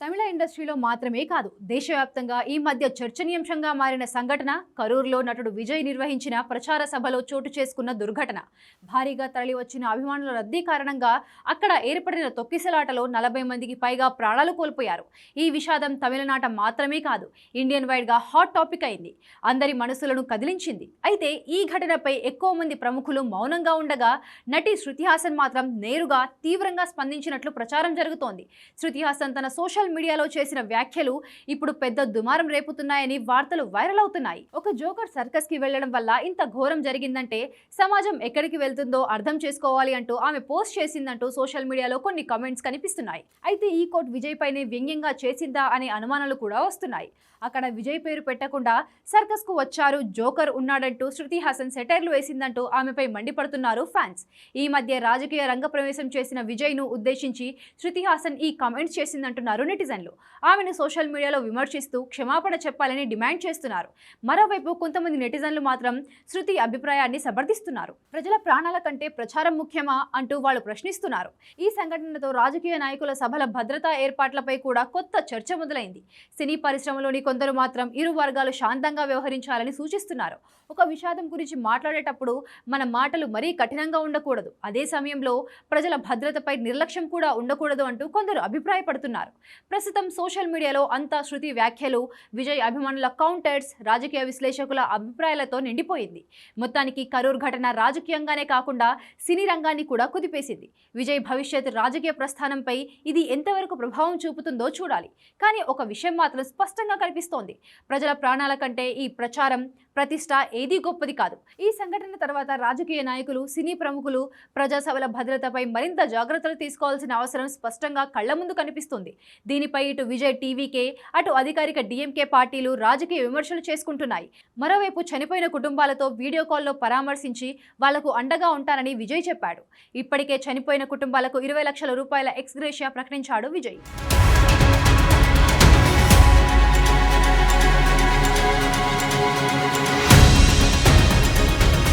తమిళ ఇండస్ట్రీలో మాత్రమే కాదు దేశవ్యాప్తంగా ఈ మధ్య చర్చనీయాంశంగా మారిన సంఘటన కరూరులో నటుడు విజయ్ నిర్వహించిన ప్రచార సభలో చోటు చేసుకున్న దుర్ఘటన. భారీగా తరలివచ్చిన అభిమానుల రద్దీ కారణంగా అక్కడ ఏర్పడిన తొక్కిసలాటలో నలభై మందికి పైగా ప్రాణాలు కోల్పోయారు. ఈ విషాదం తమిళనాట మాత్రమే కాదు ఇండియన్ వైడ్గా హాట్ టాపిక్ అయింది. అందరి మనసులను కదిలించింది. అయితే ఈ ఘటనపై ఎక్కువ మంది ప్రముఖులు మౌనంగా ఉండగా నటి శృతి హాసన్ మాత్రం నేరుగా తీవ్రంగా స్పందించినట్లు ప్రచారం జరుగుతోంది. శృతి హాసన్ తన సోషల్ మీడియాలో చేసిన వ్యాఖ్యలు ఇప్పుడు పెద్ద దుమారం రేపుతున్నాయని వార్తలు వైరల్ అవుతున్నాయి. ఒక జోకర్ సర్కస్కి వెళ్ళడం వల్ల ఇంత ఘోరం జరిగిందంటే సమాజం ఎక్కడికి వెళ్తుందో అర్థం చేసుకోవాలి అంటూ ఆమె పోస్ట్ చేసిందంటూ సోషల్ మీడియాలో కొన్ని కమెంట్స్ కనిపిస్తున్నాయి. అయితే ఈ కోట్ విజయ్ పైనే వ్యంగ్యంగా చేసిందా అనే అనుమానాలు కూడా వస్తున్నాయి. అక్కడ విజయ్ పేరు పెట్టకుండా సర్కస్కు వచ్చారు జోకర్ ఉన్నాడంటూ శృతి హాసన్ సెటైర్లు వేసిందంటూ ఆమెపై మండిపడుతున్నారు ఫ్యాన్స్. ఈ మధ్య రాజకీయ రంగ ప్రవేశం చేసిన విజయ్ను ఉద్దేశించి శృతి హాసన్ ఈ కమెంట్స్ చేసిందంటున్నారు నెటిజన్లు. ఆమెను సోషల్ మీడియాలో విమర్శిస్తూ క్షమాపణ చెప్పాలని డిమాండ్ చేస్తున్నారు. మరోవైపు కొంతమంది నెటిజన్లు మాత్రం శృతి అభిప్రాయాన్ని సమర్థిస్తున్నారు. ప్రజల ప్రాణాల కంటే ప్రచారం ముఖ్యమా అంటూ వాళ్ళు ప్రశ్నిస్తున్నారు. ఈ సంఘటనతో రాజకీయ నాయకుల సభల భద్రతా ఏర్పాట్లపై కూడా కొత్త చర్చ మొదలైంది. సినీ పరిశ్రమలోని కొందరు మాత్రం ఇరు వర్గాలు శాంతంగా వ్యవహరించాలని సూచిస్తున్నారు. ఒక విషాదం గురించి మాట్లాడేటప్పుడు మన మాటలు మరీ కఠినంగా ఉండకూడదు. అదే సమయంలో ప్రజల భద్రతపై నిర్లక్ష్యం కూడా ఉండకూడదు అంటూ కొందరు అభిప్రాయపడుతున్నారు. ప్రస్తుతం సోషల్ మీడియాలో అంతా శృతి వ్యాఖ్యలు. విజయ్ అభిమానుల కౌంటర్స్ రాజకీయ విశ్లేషకుల అభిప్రాయాలతో నిండిపోయింది. మొత్తానికి కరూర్ ఘటన రాజకీయంగానే కాకుండా సినీ రంగాన్ని కూడా కుదిపేసింది. విజయ్ భవిష్యత్ రాజకీయ ప్రస్థానంపై ఇది ఎంతవరకు ప్రభావం చూపుతుందో చూడాలి. కానీ ఒక విషయం మాత్రం స్పష్టంగా కనిపిస్తోంది. ప్రజల ప్రాణాల కంటే ఈ ప్రచారం ప్రతిష్ట ఏదీ గొప్పది కాదు. ఈ సంఘటన తర్వాత రాజకీయ నాయకులు సినీ ప్రముఖులు ప్రజాసభల భద్రతపై మరింత జాగ్రత్తలు తీసుకోవాల్సిన అవసరం స్పష్టంగా కళ్ళ ముందు కనిపిస్తుంది. దీనిపై ఇటు విజయ్ టీవీకే అటు అధికారిక డిఎంకే పార్టీలు రాజకీయ విమర్శలు చేసుకుంటున్నాయి. మరోవైపు చనిపోయిన కుటుంబాలతో వీడియో కాల్లో పరామర్శించి వాళ్ళకు అండగా ఉంటానని విజయ్ చెప్పాడు. ఇప్పటికే చనిపోయిన కుటుంబాలకు ఇరవై లక్షల రూపాయల ఎక్స్గ్రేషియా ప్రకటించాడు విజయ్.